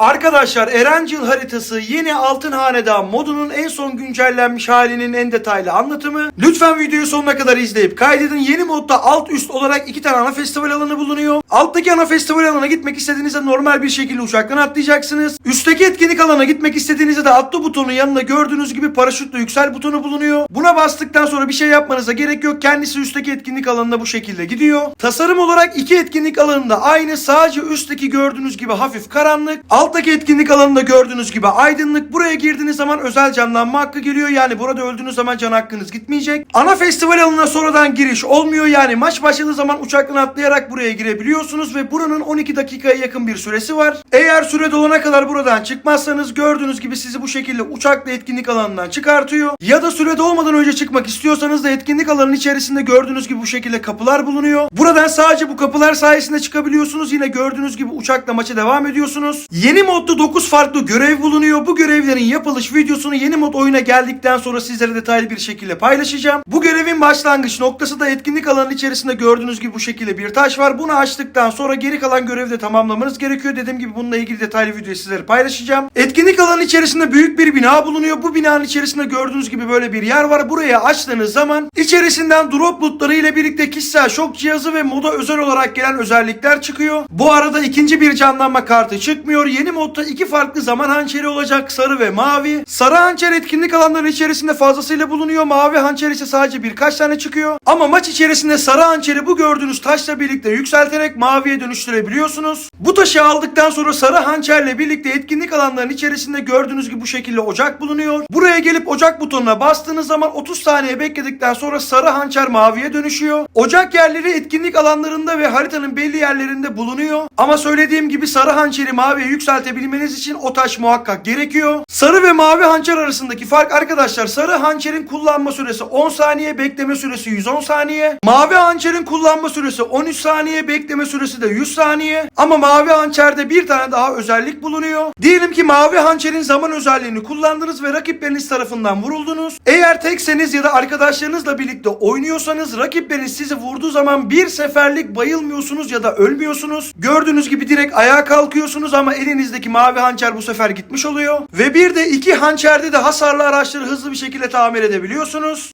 Arkadaşlar Erencil haritası yeni Altın Hanedan modunun en son güncellenmiş halinin en detaylı anlatımı. Lütfen videoyu sonuna kadar izleyip kaydedin. Yeni modda alt üst olarak iki tane ana festival alanı bulunuyor. Alttaki ana festival alanına gitmek istediğinizde normal bir şekilde uçaktan atlayacaksınız. Üstteki etkinlik alana gitmek istediğinizde de atla butonun yanında gördüğünüz gibi paraşütle yüksel butonu bulunuyor. Buna bastıktan sonra bir şey yapmanıza gerek yok. Kendisi üstteki etkinlik alanına bu şekilde gidiyor. Tasarım olarak iki etkinlik alanında aynı. Sadece üstteki gördüğünüz gibi hafif karanlık. Alttaki etkinlik alanında gördüğünüz gibi aydınlık. Buraya girdiğiniz zaman özel canlanma hakkı geliyor. Yani burada öldüğünüz zaman can hakkınız gitmeyecek. Ana festival alanına sonradan giriş olmuyor. Yani maç başladığı zaman uçaktan atlayarak buraya girebiliyorsunuz ve buranın 12 dakikaya yakın bir süresi var. Eğer süre dolana kadar buradan çıkmazsanız gördüğünüz gibi sizi bu şekilde uçakla etkinlik alanından çıkartıyor. Ya da süre dolmadan önce çıkmak istiyorsanız da etkinlik alanının içerisinde gördüğünüz gibi bu şekilde kapılar bulunuyor. Buradan sadece bu kapılar sayesinde çıkabiliyorsunuz. Yine gördüğünüz gibi uçakla maça devam ediyorsunuz. Yeni modda 9 farklı görev bulunuyor. Bu görevlerin yapılış videosunu yeni mod oyuna geldikten sonra sizlere detaylı bir şekilde paylaşacağım. Bu görevin başlangıç noktası da etkinlik alanının içerisinde gördüğünüz gibi bu şekilde bir taş var. Bunu açtıktan sonra geri kalan görevi de tamamlamanız gerekiyor. Dediğim gibi bununla ilgili detaylı videoyu sizlere paylaşacağım. Etkinlik alanının içerisinde büyük bir bina bulunuyor. Bu binanın içerisinde gördüğünüz gibi böyle bir yer var. Buraya açtığınız zaman içerisinden drop lootları ile birlikte kişisel şok cihazı ve moda özel olarak gelen özellikler çıkıyor. Bu arada ikinci bir canlanma kartı çıkmıyor. Yeni modda iki farklı zaman hançeri olacak. Sarı ve mavi. Sarı hançer etkinlik alanları içerisinde fazlasıyla bulunuyor. Mavi hançer ise sadece birkaç tane çıkıyor. Ama maç içerisinde sarı hançeri bu gördüğünüz taşla birlikte yükselterek maviye dönüştürebiliyorsunuz. Bu taşı aldıktan sonra sarı hançerle birlikte etkinlik alanlarının içerisinde gördüğünüz gibi bu şekilde ocak bulunuyor. Buraya gelip ocak butonuna bastığınız zaman 30 saniye bekledikten sonra sarı hançer maviye dönüşüyor. Ocak yerleri etkinlik alanlarında ve haritanın belli yerlerinde bulunuyor. Ama söylediğim gibi sarı hançeri maviye yükseltebilmeniz için o taş muhakkak gerekiyor. Sarı ve mavi hançer arasındaki fark arkadaşlar sarı hançerin kullanma süresi 10 saniye, bekleme süresi 110 saniye. Mavi hançerin kullanma süresi 13 saniye, bekleme süresi de 100 saniye. Ama mavi hançerde bir tane daha özellik bulunuyor. Diyelim ki mavi hançerin zaman özelliğini kullandınız ve rakipleriniz tarafından vuruldunuz. Eğer tekseniz ya da arkadaşlarınızla birlikte oynuyorsanız rakipleriniz sizi vurduğu zaman bir seferlik bayılmıyorsunuz ya da ölmüyorsunuz. Gördüğünüz gibi direkt ayağa kalkıyorsunuz ama elinizdeki mavi hançer bu sefer gitmiş oluyor. Ve bir de iki hançerde de hasarlı araçları hızlı bir şekilde tamir edebiliyorsunuz.